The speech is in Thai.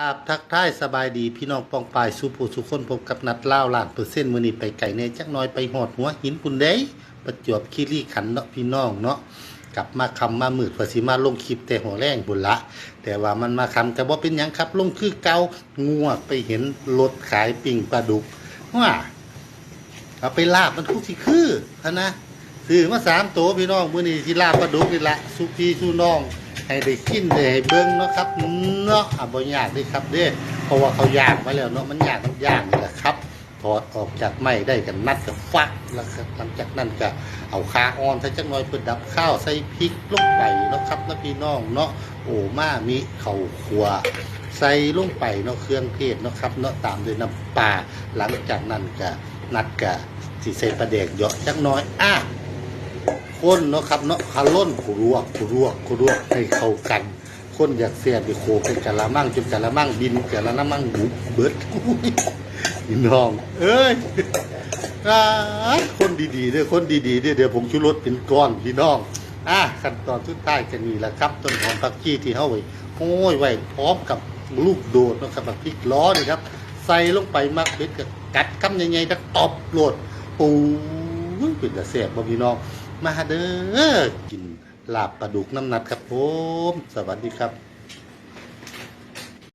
ครับทักทายสบายดีพี่น้องปองปายสุผู้สุคนพบกับนัดเล่าวล้านเปอร์เซ็นต์มื้อนี้ไปไก่ในจักน้อยไปหอดหัวหินปุ่นเด้ประจวบคีรีขันเนาะพี่น้องเนาะกลับมาคำมามืดภาษีมาลงคลิปแต่หัวแรงบุญละ แต่ว่ามันมาคำแต่ว่าเป็นหยังครับ ลงคือเกางัวไปเห็นรถขายปิ่งปลาดุกว่าเอาไปลาบมันคุกสิคือพะนะซื้อมาสามตัวพี่น้องมื้อนี้ที่ลาบปลาดุกนี่ละสุพี่สุน้อง ให้ได้กินได้ให้เบิ่งเนาะครับเนาะอะบ่ยากเด้ครับเด้เพราะว่าเขาย่างมาแล้วเนาะมันยางมันย่างนี่แหละครับถอดออกจากไม้ได้กันนัดกับฟักแล้วก็หลังจากนั้นก็เอาคาออนใส่จักหน่อยเพื่อดับข้าวใส่พริกลงไปเนาะครับนะพี่น้องเนาะโอ้มามีข้าวคั่วใส่ลงไปเนาะเครื่องเทศเนาะครับเนาะตามด้วยน้ำปลาหลังจากนั้นก็นัดก็สิใส่ปลาแดกเยาะจักหน่อยอะ คนเนาะครับเนาะคาล่นขรวกขรวกขรวกให้เข้ากัน คนอยากเสียบไปโคเป็นกะละมั่งจนกะละมั่งบินกะละมั่งบุบเบิดพี่น้อง เอ้ยอ้าคนดีๆเด้อคนดีๆเด้อเดี๋ยวผมชุรสเป็นก้อนพี่น้องอะขั้นตอนสุดท้ายจะนี่แหละครับ ต้นหอมผักชีที่เฮาไว้โอ้ยไว้พร้อมกับลูกโดดนะครับแบบพริกล้อนี่ครับ ใส่ลงไปมักเบ็ดกับกัดคำใหญ่ๆจะตบโหลดปูเป็นตะเสียบบ่พี่น้อง มาเด้อกินลาบปลาดุกน้ำหนัดครับผม สวัสดีครับ